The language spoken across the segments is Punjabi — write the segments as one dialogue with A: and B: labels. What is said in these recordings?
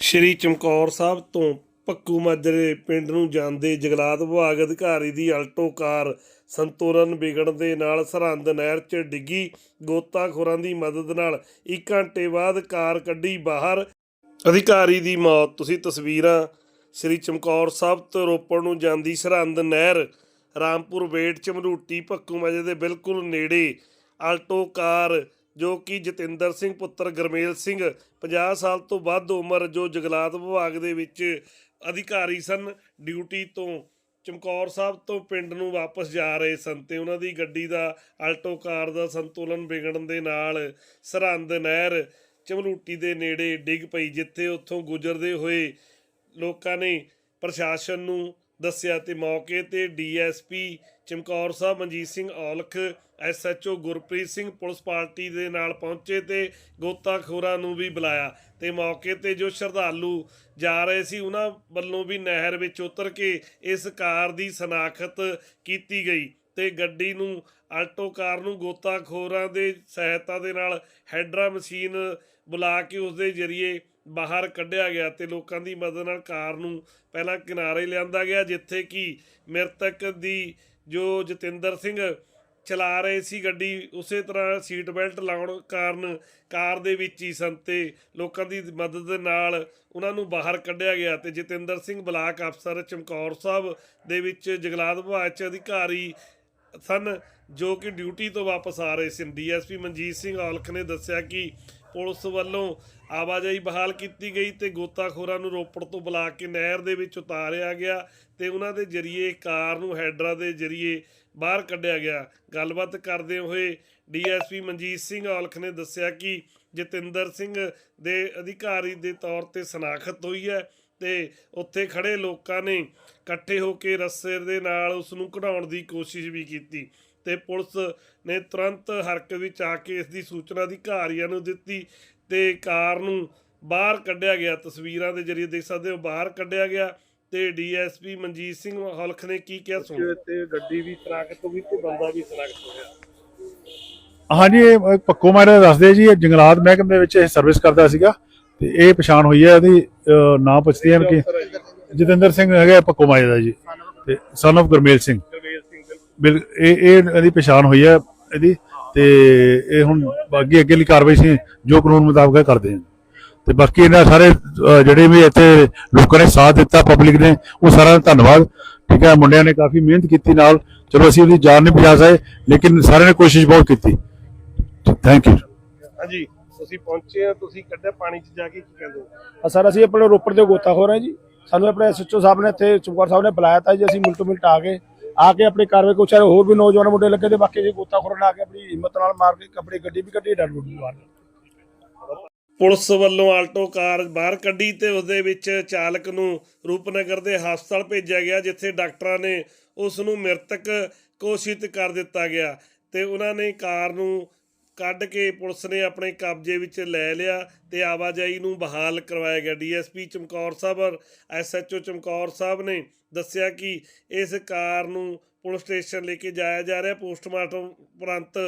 A: ਸ਼੍ਰੀ ਚਮਕੌਰ ਸਾਹਿਬ ਤੋਂ ਪੱਕੂ ਮਾਜਰੇ ਪਿੰਡ ਨੂੰ ਜਾਂਦੇ ਜੰਗਲਾਤ ਵਿਭਾਗ ਅਧਿਕਾਰੀ ਦੀ ਅਲਟੋ ਕਾਰ ਸੰਤੁਲਨ ਵਿਗੜਨ ਦੇ ਨਾਲ ਸਰਹੰਦ ਨਹਿਰ 'ਚ ਡਿੱਗੀ। ਗੋਤਾਖੋਰਾਂ ਦੀ ਮਦਦ ਨਾਲ 1 ਘੰਟੇ ਬਾਅਦ ਕਾਰ ਕੱਢੀ ਬਾਹਰ। ਅਧਿਕਾਰੀ ਦੀ ਮੌਤ। ਤੁਸੀਂ ਤਸਵੀਰਾਂ ਸ੍ਰੀ ਚਮਕੌਰ ਸਾਹਿਬ ਤੋਂ ਰੋਪੜ ਨੂੰ ਜਾਂਦੀ ਸਰਹੰਦ ਨਹਿਰ, ਰਾਮਪੁਰ ਵੇਟ ਚਮਰੂਟੀ ਪੱਕੂ ਮਾਜਰੇ ਦੇ ਬਿਲਕੁਲ ਨੇੜੇ। ਆਲਟੋ ਕਾਰ ਜੋ ਕਿ ਜਤਿੰਦਰ ਸਿੰਘ, ਪੁੱਤਰ ਗਰਮੇਲ ਸਿੰਘ 50 ਸਾਲ ਤੋਂ ਵੱਧ ਉਮਰ ਜੋ ਜੰਗਲਾਤ ਵਿਭਾਗ ਦੇ ਵਿੱਚ ਅਧਿਕਾਰੀ ਸਨ, ਡਿਊਟੀ ਤੋਂ ਚਮਕੌਰ ਸਾਹਿਬ ਤੋਂ ਪਿੰਡ ਨੂੰ ਵਾਪਸ ਜਾ ਰਹੇ ਸਨ ਤੇ ਉਹਨਾਂ ਦੀ ਗੱਡੀ ਦਾ ਆਲਟੋ ਕਾਰ ਦਾ ਸੰਤੁਲਨ ਵਿਗੜਨ ਦੇ ਨਾਲ ਸਰਹੰਦ ਨਹਿਰ ਚਮਲੂਟੀ ਦੇ ਨੇੜੇ ਡਿੱਗ ਪਈ, ਜਿੱਥੇ ਉੱਥੋਂ ਗੁਜ਼ਰਦੇ ਹੋਏ ਲੋਕਾਂ ਨੇ ਪ੍ਰਸ਼ਾਸਨ ਨੂੰ ਦੱਸਿਆ ਤੇ ਮੌਕੇ ਤੇ DSP Chamkaur Sahib Manjit Singh Aulakh, SHO Gurpreet Singh police party ਦੇ ਨਾਲ ਪਹੁੰਚੇ ਤੇ ਗੋਤਾਖੋਰਾਂ ਨੂੰ ਵੀ ਬੁਲਾਇਆ ਤੇ ਮੌਕੇ ਤੇ ਜੋ ਸ਼ਰਧਾਲੂ ਜਾ ਰਹੇ ਸੀ, ਉਹਨਾਂ ਵੱਲੋਂ ਵੀ ਨਹਿਰ ਵਿੱਚ ਉਤਰ ਕੇ ਇਸ ਕਾਰ ਦੀ ਸਨਾਖਤ ਕੀਤੀ ਗਈ ਤੇ ਗੱਡੀ ਨੂੰ, ਆਲਟੋ ਕਾਰ ਨੂੰ ਗੋਤਾਖੋਰਾਂ ਦੇ ਸਹਾਇਤਾ ਦੇ ਨਾਲ ਹੈਡਰਾ ਮਸ਼ੀਨ ਬੁਲਾ ਕੇ ਉਸ ਦੇ ਜ਼ਰੀਏ ਬਾਹਰ ਕੱਢਿਆ ਗਿਆ ਤੇ ਲੋਕਾਂ ਦੀ ਮਦਦ ਨਾਲ ਕਾਰ ਨੂੰ ਪਹਿਲਾਂ ਕਿਨਾਰੇ ਲਿਆਂਦਾ ਗਿਆ, ਜਿੱਥੇ ਕਿ ਮ੍ਰਿਤਕ ਦੀ ਜੋ ਜਤਿੰਦਰ ਸਿੰਘ ਚਲਾ ਰਹੇ ਸੀ ਗੱਡੀ, ਉਸੇ ਤਰ੍ਹਾਂ ਸੀਟ ਬੈਲਟ ਲਾਉਣ ਕਾਰਨ ਕਾਰ ਦੇ ਵਿੱਚ ਹੀ ਸਨ ਤੇ ਲੋਕਾਂ ਦੀ ਮਦਦ ਦੇ ਨਾਲ ਉਹਨਾਂ ਨੂੰ ਬਾਹਰ ਕੱਢਿਆ ਗਿਆ ਤੇ ਜਤਿੰਦਰ ਸਿੰਘ ਬਲਾਕ ਅਫਸਰ ਚਮਕੌਰ ਸਾਹਿਬ ਦੇ ਵਿੱਚ ਜੰਗਲਾਤ ਵਿਭਾਗ ਚ ਅਧਿਕਾਰੀ ਸਨ, ਜੋ ਕਿ ਡਿਊਟੀ ਤੋਂ ਵਾਪਸ ਆ ਰਹੇ ਸਨ। ਡੀਐਸਪੀ ਮਨਜੀਤ ਸਿੰਘ ਔਲਖ ਨੇ ਦੱਸਿਆ ਕਿ ਪੁਲਿਸ ਵੱਲੋਂ ਆਵਾਜਾਈ ਬਹਾਲ ਕੀਤੀ ਗਈ ਤੇ ਗੋਤਾਖੋਰਾਂ ਨੂੰ ਰੋਪੜ ਤੋਂ ਬੁਲਾ ਕੇ ਨਹਿਰ ਦੇ ਵਿੱਚ ਉਤਾਰਿਆ ਗਿਆ ਤੇ ਉਹਨਾਂ ਦੇ ਜ਼ਰੀਏ ਕਾਰ ਨੂੰ ਹੈਡਰਾ ਦੇ ਜ਼ਰੀਏ ਬਾਹਰ ਕੱਢਿਆ ਗਿਆ। ਗੱਲਬਾਤ ਕਰਦੇ ਹੋਏ ਡੀਐਸਪੀ ਮਨਜੀਤ ਸਿੰਘ ਔਲਖ ਨੇ ਦੱਸਿਆ ਕਿ ਜਤਿੰਦਰ ਸਿੰਘ ਦੇ ਅਧਿਕਾਰੀ ਦੇ ਤੌਰ ਤੇ ਸਨਾਖਤ ਹੋਈ ਹੈ ਤੇ ਉੱਥੇ ਖੜੇ ਲੋਕਾਂ ਨੇ ਇਕੱਠੇ ਹੋ ਕੇ ਰੱਸੇ ਦੇ ਨਾਲ ਉਸ ਨੂੰ ਕਢਾਉਣ ਦੀ ਕੋਸ਼ਿਸ਼ ਵੀ ਕੀਤੀ। ਤੇ ਪੁਲਿਸ ਨੇ ਤੁਰੰਤ ਹਰਕਤ ਵਿੱਚ ਆ ਕੇ ਇਸ ਦੀ ਸੂਚਨਾ ਅਧਿਕਾਰੀਆਂ ਨੂੰ ਦਿੱਤੀ ਤੇ ਕਾਰ ਨੂੰ ਬਾਹਰ ਕੱਢਿਆ ਗਿਆ। ਤਸਵੀਰਾਂ ਦੇ ਜ਼ਰੀਏ ਦੇਖ ਸਕਦੇ ਹੋ ਬਾਹਰ ਕੱਢਿਆ ਗਿਆ ਤੇ ਡੀਐਸਪੀ ਮਨਜੀਤ ਸਿੰਘ ਹਲਖ ਨੇ ਕੀ ਕਿਹਾ ਸੁਣੋ। ਤੇ ਗੱਡੀ ਵੀ ਸਨਾਖਤ ਹੋ ਗਈ ਤੇ ਬੰਦਾ ਵੀ ਸਨਾਖਤ ਹੋ ਗਿਆ
B: ਹਾਂਜੀ ਇਹ ਪੱਕੋ ਮਾਰੇ ਦੱਸਦੇ ਜੀ ਇਹ ਜੰਗਲਾਤ ਮਹਿਕਮੇ ਦੇ ਵਿੱਚ ਇਹ ਸਰਵਿਸ ਕਰਦਾ ਸੀਗਾ ਤੇ ਇਹ ਪਛਾਣ ਹੋਈ ਹੈ ਇਹਦੀ ਨਾਂ ਪੁੱਛਦੇ ਹਨ ਕਿ ਜਤਿੰਦਰ ਸਿੰਘ ਹੈਗਾ ਪੱਕੋ ਮਾਰੇ ਦਾ ਜੀ ਤੇ son of Gurmel Singh. Bill ਇਹ ਇਹ ਇਹਦੀ ਪਛਾਣ ਹੋਈ ਹੈ ਇਹਦੀ ਤੇ ਇਹ ਹੁਣ ਅੱਗੇ ਅੱਗੇ ਲਈ ਕਾਰਵਾਈ ਸੀ ਜੋ ਕਾਨੂੰਨ ਮੁਤਾਬਕ ਹੈ ਕਰਦੇ ਹਾਂ। ਤੇ ਬਾਕੀ ਇਹਨਾਂ ਸਾਰੇ ਜਿਹੜੇ ਵੀ ਇੱਥੇ ਲੋਕਾਂ ਨੇ ਸਾਥ ਦਿੱਤਾ ਪਬਲਿਕ ਨੇ ਉਹ ਸਾਰਿਆਂ ਦਾ ਧੰਨਵਾਦ। ਠੀਕ ਹੈ ਮੁੰਡਿਆਂ ਨੇ ਕਾਫੀ ਮਿਹਨਤ ਕੀਤੀ ਨਾਲ। ਚਲੋ ਅਸੀਂ ਉਹਦੀ ਜਾਨ ਨਹੀਂ ਬਚਾ ਸਕੇ ਲੇਕਿਨ ਸਾਰਿਆਂ ਨੇ ਕੋਸ਼ਿਸ਼ ਬਹੁਤ ਕੀਤੀ। ਥੈਂਕ ਯੂ
A: ਹਾਂਜੀ ਤੁਸੀਂ ਪਹੁੰਚੇ ਆ ਤੁਸੀਂ ਕੱਢਿਆ ਪਾਣੀ 'ਚ ਜਾ ਕੇ ਕੀ ਕਹਿੰਦੇ ਹੋ?
C: ਆ ਸਰ ਅਸੀਂ ਆਪਣੇ ਰੋਪੜ ਦੇ ਗੋਤਾਖੋਰ ਹਾਂ ਜੀ। ਸਾਨੂੰ ਆਪਣੇ ਐਸਐਚਓ ਸਾਹਿਬ ਨੇ ਇੱਥੇ ਚੁਪਕਰ ਸਾਹਿਬ ਨੇ ਬੁਲਾਇਆ ਤਾਂ ਜੀ ਅਸੀਂ ਮਿੰਟੋ ਮਿੰਟ ਆ ਕੇ ਆ ਕੇ ਆਪਣੀ ਕਾਰਵਾਈ ਕੁਛ ਹੋਰ ਵੀ ਨੌਜਵਾਨ ਮੁੰਡੇ ਲੱਗੇ ਤੇ ਬਾਕੀ ਜੀ ਗੋਤਾਖੋਰਾਂ ਨੇ ਆ ਕੇ ਆਪਣੀ ਹਿੰਮਤ ਨਾਲ ਮਾਰ ਕੇ ਆਪਣੀ ਗੱਡੀ ਵੀ ਕੱਢੀ ਡਰ ਵੀ ਮਾਰ
A: ਪੁਲਿਸ ਵੱਲੋਂ ਆਲਟੋ ਕਾਰ ਬਾਹਰ ਕੱਢੀ ਤੇ ਉਸ ਦੇ ਵਿੱਚ ਚਾਲਕ ਨੂੰ ਰੂਪਨਗਰ ਦੇ ਹਸਪਤਾਲ ਭੇਜਿਆ ਗਿਆ, ਜਿੱਥੇ ਡਾਕਟਰਾਂ ਨੇ ਉਸ ਨੂੰ ਮ੍ਰਿਤਕ ਘੋਸ਼ਿਤ ਕਰ ਦਿੱਤਾ ਗਿਆ ਤੇ ਉਹਨਾਂ ਨੇ ਕਾਰ ਨੂੰ ਕੱਢ ਕੇ ਪੁਲਿਸ ਨੇ ਆਪਣੇ ਕਬਜ਼ੇ ਵਿੱਚ ਲੈ ਲਿਆ ਤੇ ਆਵਾਜਾਈ ਨੂੰ ਬਹਾਲ ਕਰਵਾਇਆ ਗਿਆ। ਡੀਐਸਪੀ ਚਮਕੌਰ ਸਾਹਿਬ ਔਰ ਐਸਐਚਓ ਚਮਕੌਰ ਸਾਹਿਬ ਨੇ ਦੱਸਿਆ ਕਿ ਇਸ ਕਾਰ ਨੂੰ ਪੁਲਿਸ ਸਟੇਸ਼ਨ ਲੈ ਕੇ ਜਾਇਆ ਜਾ ਰਿਹਾ। ਪੋਸਟਮਾਰਟਮ ਉਪਰੰਤ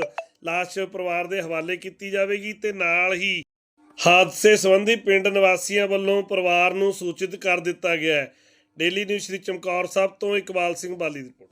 A: ਲਾਸ਼ ਪਰਿਵਾਰ ਦੇ ਹਵਾਲੇ ਕੀਤੀ ਜਾਵੇਗੀ ਤੇ ਨਾਲ ਹੀ ਹਾਦਸੇ ਸੰਬੰਧੀ ਪਿੰਡ ਨਿਵਾਸੀਆਂ ਵੱਲੋਂ ਪਰਿਵਾਰ ਨੂੰ ਸੂਚਿਤ ਕਰ ਦਿੱਤਾ ਗਿਆ ਹੈ। ਡੇਲੀ ਨਿਊਜ਼ ਸ਼੍ਰੀ ਚਮਕੌਰ ਸਾਹਿਬ ਤੋਂ ਇਕਬਾਲ ਸਿੰਘ ਬਾਲੀ ਦੀ ਰਿਪੋਰਟ।